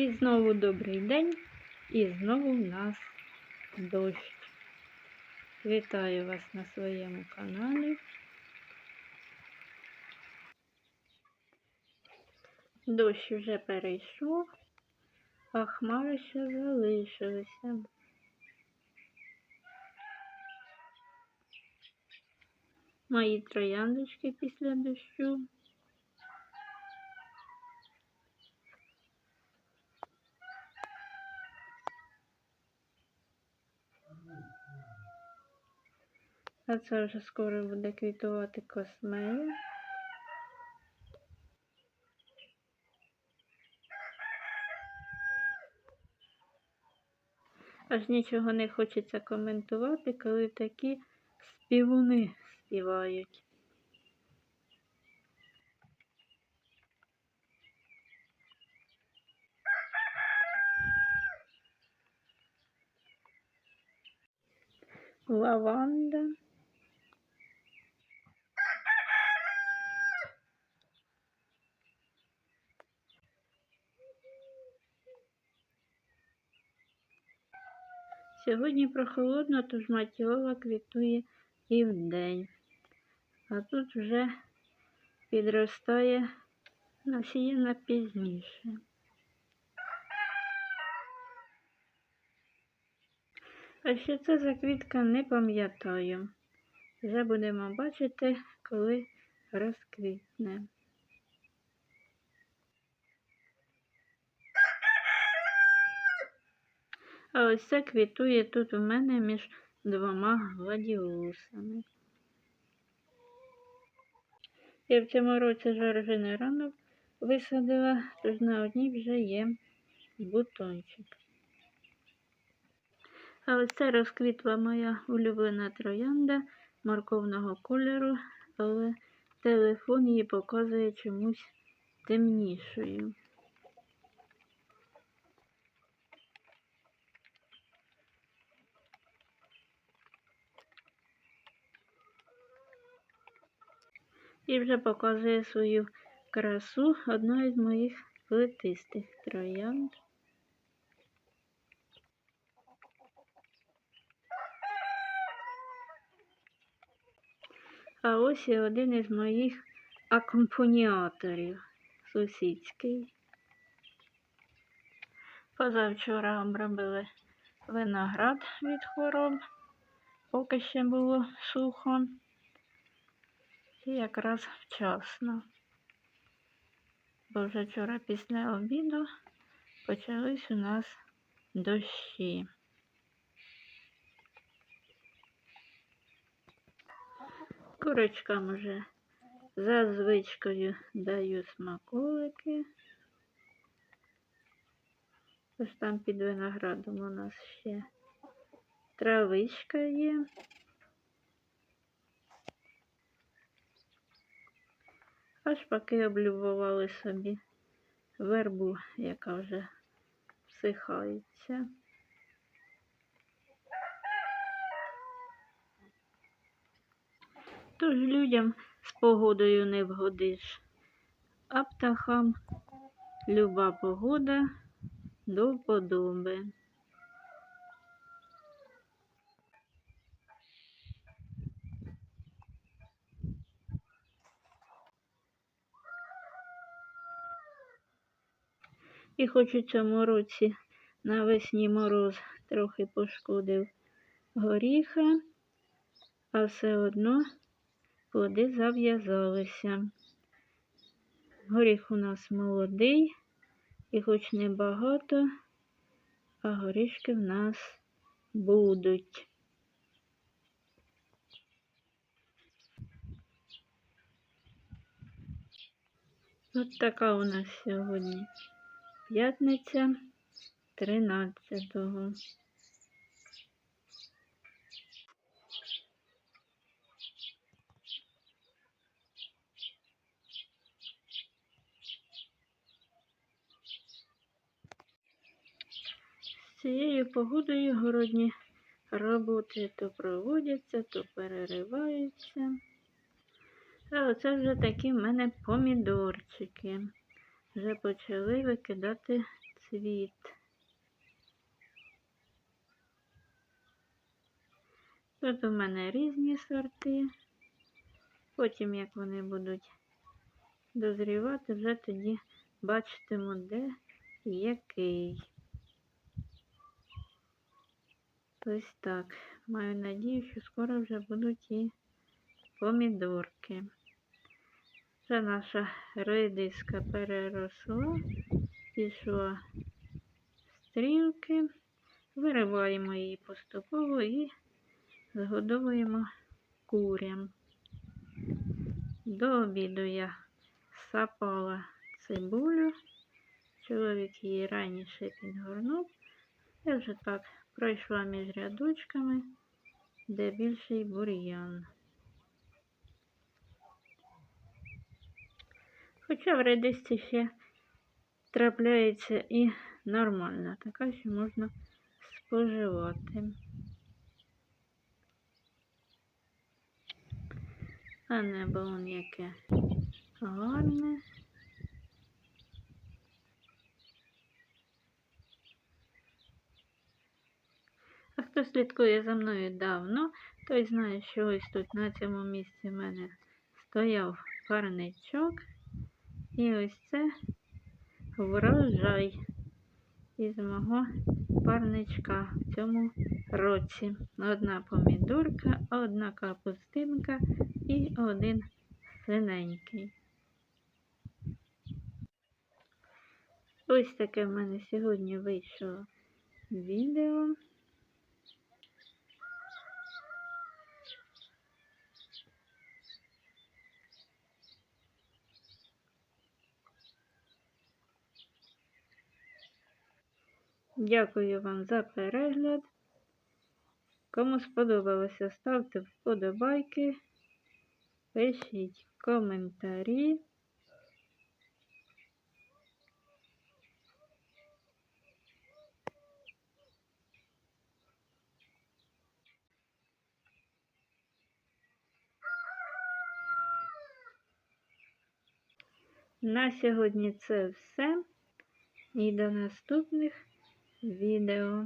І знову добрий день, і знову в нас дощ. Вітаю вас на своєму каналі. Дощ вже перейшов, а хмари ще залишилися. Мої трояндочки після дощу. А це вже скоро буде квітувати космея. Аж нічого не хочеться коментувати, коли такі співуни співають. Лаванда. Сьогодні прохолодно, тож матіола квітує і вдень. А тут вже підростає насіяна пізніше. А що це за квітка, не пам'ятаю. Вже будемо бачити, коли розквітне. А ось це квітує тут у мене між двома гладіолусами. Я в цьому році жоржини рано висадила, тож на одній вже є бутончик. А ось це розквітла моя улюблена троянда морковного кольору, але телефон її показує чомусь темнішою. І вже показує свою красу одна із моїх плетистих троянд. А ось і один із моїх акомпаніаторів сусідський. Позавчора обробили виноград від хвороб, поки ще було сухо. І якраз вчасно. Бо вже вчора після обіду почались у нас дощі. Курочкам вже за звичкою даю смаколики. Ось там під виноградом у нас ще травичка є. Аж поки облюбували собі вербу, яка вже всихається. Тож людям з погодою не вгодиш, а птахам люба погода до вподоби. І хоч у цьому році навесні мороз трохи пошкодив горіха, а все одно плоди зав'язалися. Горіх у нас молодий і хоч не багато, а горішки в нас будуть. От така у нас сьогодні п'ятниця 13-го. З цією погодою городні роботи то проводяться, то перериваються. А оце вже такі в мене помідорчики. Вже почали викидати цвіт. Тут у мене різні сорти. Потім, як вони будуть дозрівати, вже тоді бачитиму, де який. Ось так. Маю надію, що скоро вже будуть і помідорки. Це наша редиска переросла, пішла стрілки, вириваємо її поступово і згодовуємо курям. До обіду я сапала цибулю. Чоловік її раніше підгорнув. Я вже так пройшла між рядочками, де більший бур'ян. Хоча в редисці ще трапляється і нормальна, така, що можна споживати. А небо вон яке гарне. А хто слідкує за мною давно, той знає, що ось тут на цьому місці в мене стояв парничок. І ось це врожай із мого парничка в цьому році. Одна помідорка, одна капустинка і один синенький. Ось таке в мене сьогодні вийшло відео. Дякую вам за перегляд. Кому сподобалося, ставте вподобайки, пишіть коментарі. На сьогодні це все. І до наступних відео.